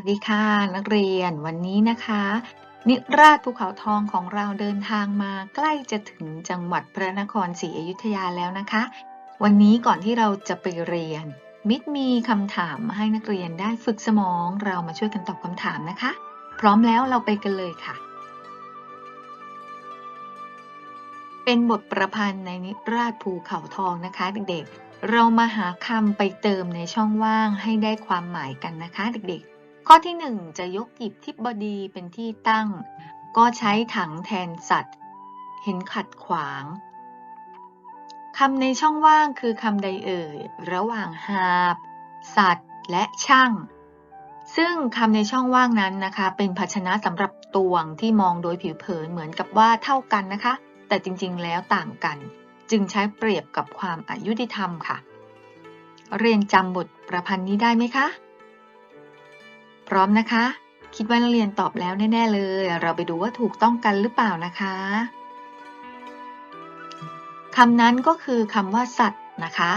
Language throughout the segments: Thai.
วัสดีค่ะ นักเรียนวันนี้นะคะ นิราศภูเขาทองของเราเดินทางมาใกล้จะถึงจังหวัดพระนครศรีอยุธยาแล้วนะคะ วันนี้ก่อนที่เราจะไปเรียน มิตรมีคำถามให้นักเรียนได้ฝึกสมองเรามาช่วยกันตอบคำถามนะคะ พร้อมแล้วเราไปกันเลยค่ะ เป็นบทประพันธ์ในนิราศภูเขาทองนะคะเด็กๆเรามาหาคำไปเติมในช่องว่างให้ได้ความหมายกันนะคะเด็กๆ ข้อที่ 1 จะยกหยิบทิบดีเป็นที่ตั้ง ก็ใช้ถังแทนสัตว์ เห็นขัดขวางคำในช่องว่างคือคำใดเอ่ย ระหว่างหาบ สัตว์ และช่าง ซึ่งคำในช่องว่างนั้นนะคะ เป็นภาชนะสำหรับตวงที่มองโดยผิวเผินเหมือนกับว่าเท่ากันนะคะ แต่จริงๆแล้วต่างกัน จึงใช้เปรียบกับความอายุติธรรมค่ะ เรียนจำบทประพันธ์นี้ได้ไหมคะ พร้อมนะคะ คิดว่านักเรียนตอบแล้วแน่ ๆ เลย เราไปดูว่าถูกต้องกันหรือเปล่านะคะคำนั้นก็คือคำว่าสัตว์นะคะ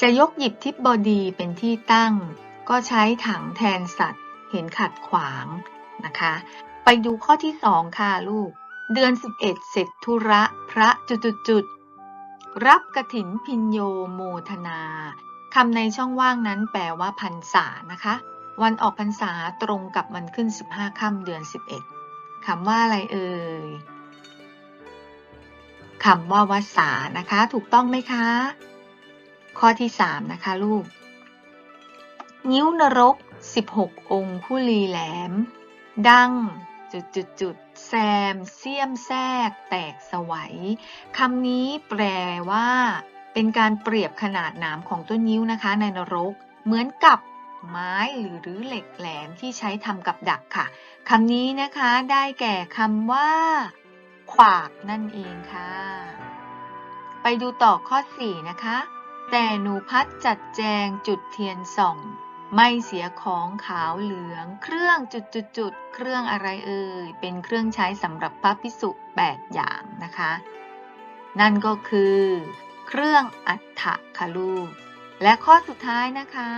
จะยกหยิบทิพบดีเป็นที่ตั้ง ก็ใช้ถังแทนสัตว์ เห็นขัดขวางนะคะ ไปดูข้อที่สองค่ะลูก เดือน 11 เสร็จธุระพระจุดๆรับกระถินพินโยโมทนาคำในช่องว่างนั้นแปลว่าพรรษานะคะ วันออกพรรษาตรงกับวันขึ้น 15ค่ำเดือน 11คำว่าอะไรเอ่ยคำว่าวสานะคะ ถูกต้องไหมคะ ข้อที่ 3 นะคะลูก นิ้วนรก 16 องค์ผู้ลีแหลม ดังจุดจุดจุดแซม เสียมแทรกแตกสวัยคำนี้แปลว่า เป็นการเปรียบขนาดหนามของต้นนิ้วนะคะในนรก เหมือนกับ ไม้หรือหรือเหล็กแหลมที่ใช้ทำกับดักค่ะคำนี้นะคะได้แก่คำว่า ขวากนั่นเองค่ะ ไปดูต่อข้อ 4 นะคะ แต่หนูพัดจัดแจงจุดเทียนส่อง ไม่เสียของขาวเหลือง เครื่องจุดจุดจุดเครื่องอะไรเอ่ย เป็นเครื่องใช้สำหรับพระพิสุแปดอย่างนะคะ นั่นก็คือ เครื่องอัฐะค่ะลูกและข้อสุดท้ายนะคะ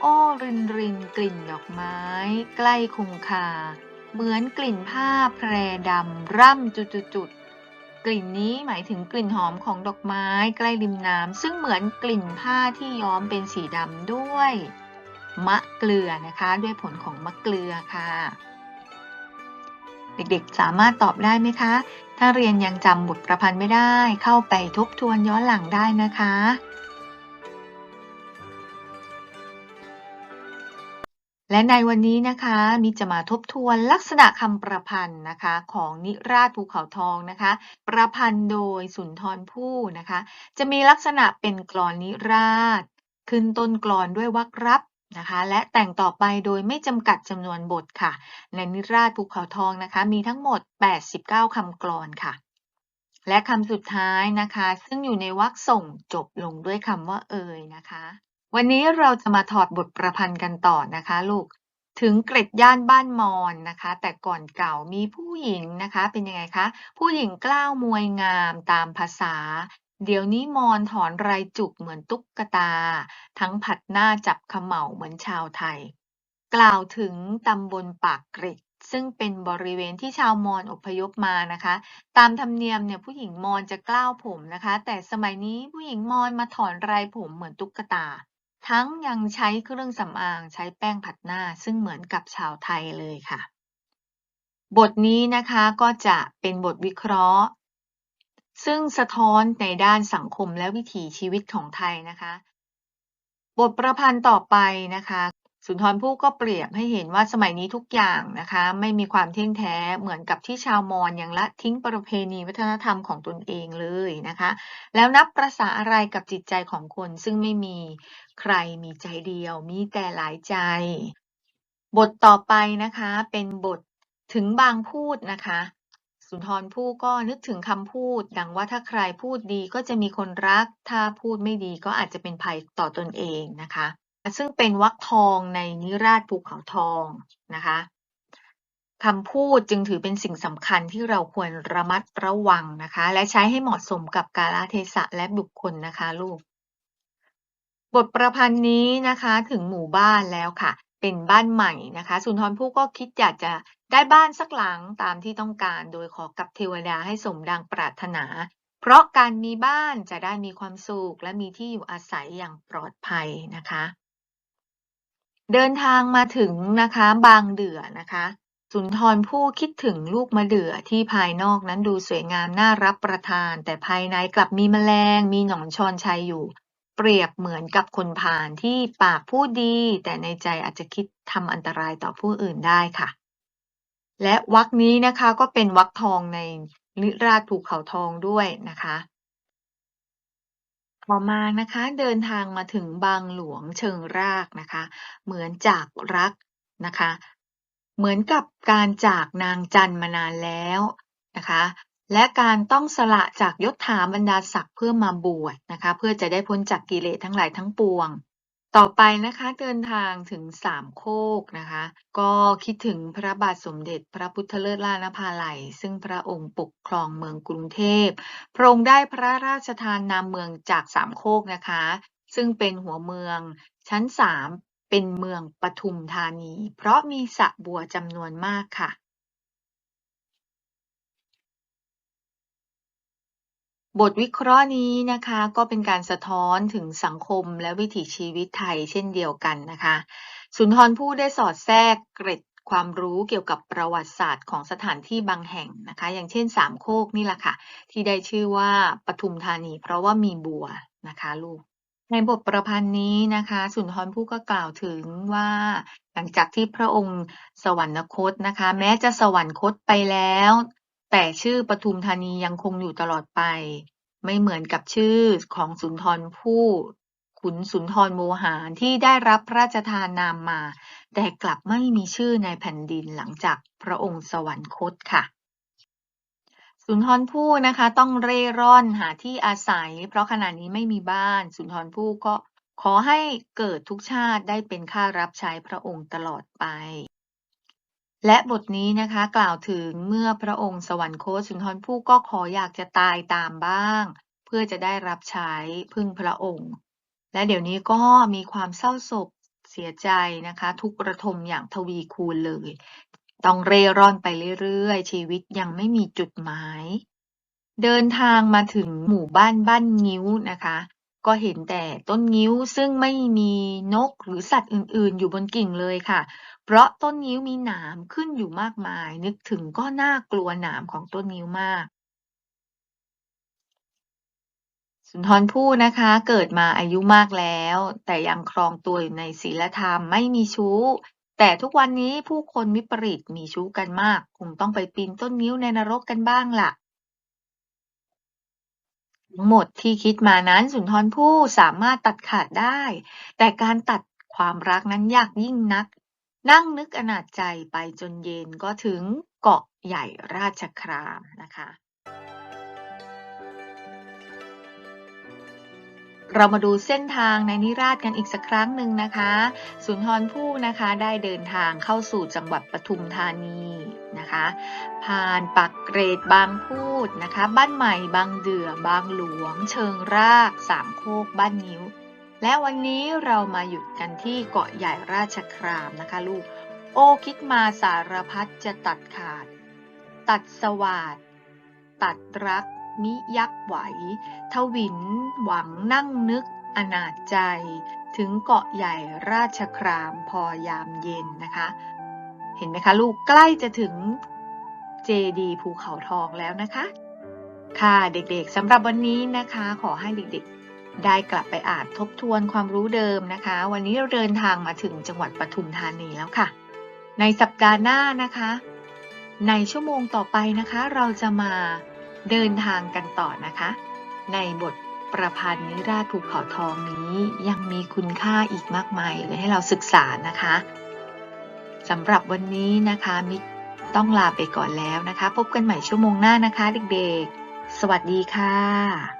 โอ้รินรินกลิ่นดอกไม้ ใกล้คงคา เหมือนกลิ่นผ้าแพรดำร่ำจุดจุดจุดกลิ่นนี้หมายถึงกลิ่นหอมของดอกไม้ใกล้ริมน้ำซึ่งเหมือนกลิ่นผ้าที่ย้อมเป็นสีดำด้วย มะเกลือนะคะ ด้วยผลของมะเกลือค่ะ เด็กๆสามารถตอบได้ไหมคะ ถ้าเรียนยังจำบทประพันธ์ไม่ได้ เข้าไปทบทวนย้อนหลังได้นะคะ และในวันนี้นะคะมิจะมาทบทวนลักษณะคำประพันธ์นะคะ ของนิราชภูเขาทองนะคะ ประพันธ์โดยสุนทรภู่นะคะ จะมีลักษณะเป็นกลอนนิราช ขึ้นต้นกลอนด้วยวรรครับนะคะ และแต่งต่อไปโดยไม่จำกัดจำนวนบทค่ะ ในนิราชภูเขาทองนะคะ มีทั้งหมด 89 คำกลอนค่ะ และคำสุดท้ายนะคะ ซึ่งอยู่ในวรรคส่งจบลงด้วยคำว่าเอ่ยนะคะ วันนี้เราจะมาถอดบทประพันธ์กันต่อนะคะ ลูก ถึงเกร็ดย่านบ้านมอนนะคะ แต่ก่อนเก่ามีผู้หญิงนะคะ เป็นยังไงคะ ผู้หญิงกล้าวมวยงามตามภาษา เดี๋ยวนี้มอนถอนไรจุกเหมือนตุ๊กตา ทั้งผัดหน้าจับขมเหาเหมือนชาวไทย กล่าวถึงตำบลปากเกร็ดซึ่งเป็นบริเวณที่ชาวมอญอพยพมานะคะ ตามธรรมเนียมเนี่ยผู้หญิงมอญจะกล้าวผมนะคะ แต่สมัยนี้ผู้หญิงมอญมาถอนไรผมเหมือนตุ๊กตา ทั้งยังใช้เครื่องสำอางใช้แป้งผัดหน้า ซึ่งเหมือนกับชาวไทยเลยค่ะ บทนี้นะคะก็จะเป็นบทวิเคราะห์ ซึ่งสะท้อนในด้านสังคมและวิถีชีวิตของไทยนะคะ บทประพันธ์ต่อไปนะคะ สุนทรภู่ก็เปรียบให้เห็นว่าสมัยนี้ทุกอย่างนะคะ ไม่มีความเที่ยงแท้เหมือนกับที่ชาวมอญยังละทิ้งประเพณีวัฒนธรรมของตนเองเลยนะคะ แล้วนับประษาอะไรกับจิตใจของคนซึ่งไม่มีใครมีใจเดียว มีแต่หลายใจ บทต่อไปนะคะเป็นบทถึงบางพูดนะคะสุนทรภู่ก็นึกถึงคำพูด ดังว่าถ้าใครพูดดีก็จะมีคนรัก ถ้าพูดไม่ดีก็อาจจะเป็นภัยต่อตนเองนะคะ ซึ่งเป็นวรรคทองในนิราชภูเขาทองนะคะคำพูดจึงถือเป็นสิ่งสำคัญที่เราควรระมัดระวังนะคะ และใช้ให้เหมาะสมกับกาลเทศะและบุคคลนะคะลูก บทประพันธ์นี้นะคะถึงหมู่บ้านแล้วค่ะ เป็นบ้านใหม่นะคะ สุนทรภู่ก็คิดอยากจะได้บ้านสักหลังตามที่ต้องการ โดยขอกับเทวดาให้สมดังปรารถนา เพราะการมีบ้านจะได้มีความสุขและมีที่อยู่อาศัยอย่างปลอดภัยนะคะ เดินทางมาถึงนะคะบางเดือนะคะ สุนทรภู่คิดถึงลูกมะเดื่อที่ภายนอกนั้นดูสวยงามน่ารับประทาน แต่ภายในกลับมีแมลง มีหนอนชอนชัยอยู่ เปรียบเหมือนกับคนพาลที่ปากพูดดี แต่ในใจอาจจะคิดทำอันตรายต่อผู้อื่นได้ค่ะ และวรรคนี้นะคะก็เป็นวรรคทองในนิราชภูเขาทองด้วยนะคะ ต่อมานะคะเดินทางมาถึงบางหลวงเชิงรากนะคะ เหมือนจากรักนะคะ เหมือนกับการจากนางจันมานานแล้วนะคะ และการต้องสละจากยศถาบรรดาศักดิ์เพื่อมาบวชนะคะ เพื่อจะได้พ้นจากกิเลสทั้งหลายทั้งปวง ต่อไปนะคะเดินทางถึงสามโคกนะคะ ก็คิดถึงพระบาทสมเด็จพระพุทธเลิศล่านภาลัย ซึ่งพระองค์ปกครองเมืองกรุงเทพพระองค์ได้พระราชทานนามเมืองจากสามโคกนะคะ ซึ่งเป็นหัวเมืองชั้นสามเป็นเมืองปทุมธานี เพราะมีสระบัวจำนวนมากค่ะ บทวิเคราะห์นี้นะคะก็เป็นการสะท้อนถึงสังคมและวิถีชีวิตไทยเช่นเดียวกันนะคะ สุนทรภู่ได้สอดแทรกเกร็ดความรู้เกี่ยวกับประวัติศาสตร์ของสถานที่บางแห่งนะคะ อย่างเช่นสามโคกนี่แหละค่ะ ที่ได้ชื่อว่าปทุมธานี เพราะว่ามีบัวนะคะลูก ในบทประพันธ์นี้นะคะ สุนทรภู่ก็กล่าวถึงว่า หลังจากที่พระองค์สวรรคตนะคะ แม้จะสวรรคตไปแล้ว แต่ชื่อปทุมธานียังคงอยู่ตลอดไป ไม่เหมือนกับชื่อของสุนทรภู่ขุนสุนทรโมหารที่ได้รับพระราชทานนามมา แต่กลับไม่มีชื่อในแผ่นดินหลังจากพระองค์สวรรคตค่ะ สุนทรภู่นะคะ ต้องเร่ร่อนหาที่อาศัย เพราะขณะนี้ไม่มีบ้าน สุนทรภู่ก็ขอให้เกิดทุกชาติได้เป็นข้ารับใช้พระองค์ตลอดไป และบทนี้นะคะกล่าวถึงเมื่อพระองค์สวรรคตสุนทรภู่ก็ขออยากจะตายตามบ้าง เพื่อจะได้รับใช้พึ่งพระองค์ และเดี๋ยวนี้ก็มีความเศร้าโศกเสียใจนะคะ ทุกระทมอย่างทวีคูณเลย ต้องเร่ร่อนไปเรื่อยๆ ชีวิตยังไม่มีจุดหมาย เดินทางมาถึงหมู่บ้านบ้านงิ้วนะคะ ก็เห็นแต่ต้นงิ้วซึ่งไม่มีนกหรือสัตว์อื่นๆ อยู่บนกิ่งเลยค่ะ เพราะต้นงิ้วมีหนามขึ้นอยู่มากมาย นึกถึงก็น่ากลัวหนามของต้นงิ้วมากสุนทรภู่นะคะเกิดมาอายุมากแล้ว แต่ยังครองตัวอยู่ในศีลธรรมไม่มีชู้ แต่ทุกวันนี้ผู้คนวิปริตมีชู้กันมาก คงต้องไปปีนต้นงิ้วในนรกกันบ้างล่ะ ทั้งหมดที่คิดมานั้นสุนทรภู่สามารถตัดขาดได้ แต่การตัดความรักนั้นยากยิ่งนัก นั่งนึกอนาจใจไปจนเย็นก็ถึงเกาะใหญ่ราชครามนะคะ เรามาดูเส้นทางในนิราศกันอีกสักครั้งหนึ่งนะคะ สุนทรภู่นะคะได้เดินทางเข้าสู่จังหวัดปทุมธานีนะคะ ผ่านปักเกรดบางพูดนะคะ บ้านใหม่บางเดือบางหลวง เชิงรากสามโคกบ้านนิ้ว และวันนี้เรามาหยุดกันที่เกาะใหญ่ราชครามนะคะลูก โอ้คิดมาสารพัดจะตัดขาด ตัดสวาดตัดรัก มิยักไหว ทวินหวังนั่งนึกอนาจใจ ถึงเกาะใหญ่ราชครามพอยามเย็นนะคะ เห็นไหมคะลูกใกล้จะถึงเจดีภูเขาทองแล้วนะคะ ค่ะเด็กๆสำหรับวันนี้นะคะ ขอให้เด็กๆ ได้กลับไปอ่านทบทวนความรู้เดิมนะคะ วันนี้เราเดินทางมาถึงจังหวัดปทุมธานีแล้วค่ะ ในสัปดาห์หน้านะคะ ในชั่วโมงต่อไปนะคะ เราจะมา เดินทางกันต่อนะคะ ในบทประพันธ์นิราชภูเขาทองนี้ยังมีคุณค่าอีกมากมายเลยให้เราศึกษานะคะสำหรับวันนี้นะคะมิกต้องลาไปก่อนแล้วนะคะ พบกันใหม่ชั่วโมงหน้านะคะเด็กๆ สวัสดีค่ะ